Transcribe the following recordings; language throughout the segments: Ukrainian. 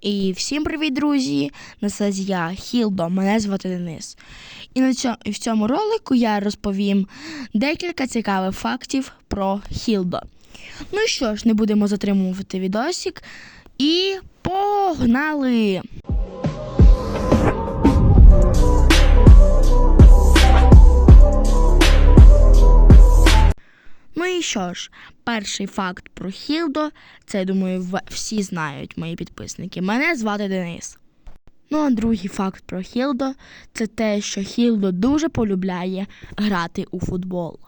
І всім привіт, друзі! На связі я Хілдо, мене звати Денис. І на цьому, і в цьому ролику я розповім декілька цікавих фактів про Хілдо. Ну що ж, не будемо затримувати відосик. І погнали! І що ж, перший факт про Хілдо, це думаю, всі знають мої підписники. Мене звати Денис. Ну а другий факт про Хілдо це те, що Хілдо дуже полюбляє грати у футбол.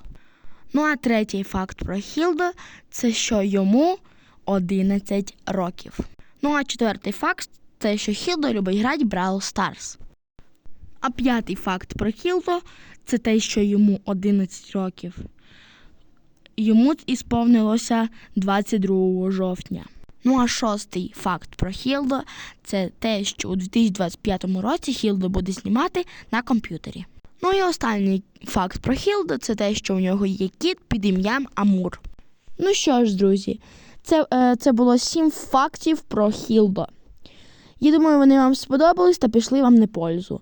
Ну а третій факт про Хілдо це що йому 11 років. Ну а четвертий факт це що Хілдо любить грати Brawl Stars. А п'ятий факт про Хілдо це те, що йому 11 років йому ісповнилося 22 жовтня. Ну а шостий факт про Хілдо це те, що у 2025 році Хілдо буде знімати на комп'ютері. Ну і останній факт про Хілдо це те, що у нього є кіт під ім'ям Амур. Ну що ж, друзі, це, е, це було сім фактів про Хілдо. Я думаю, вони вам сподобались та пішли вам на пользу.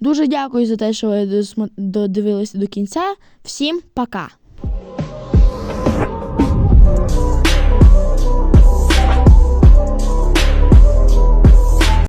Дуже дякую за те, що ви додивилися до кінця. Всім пока!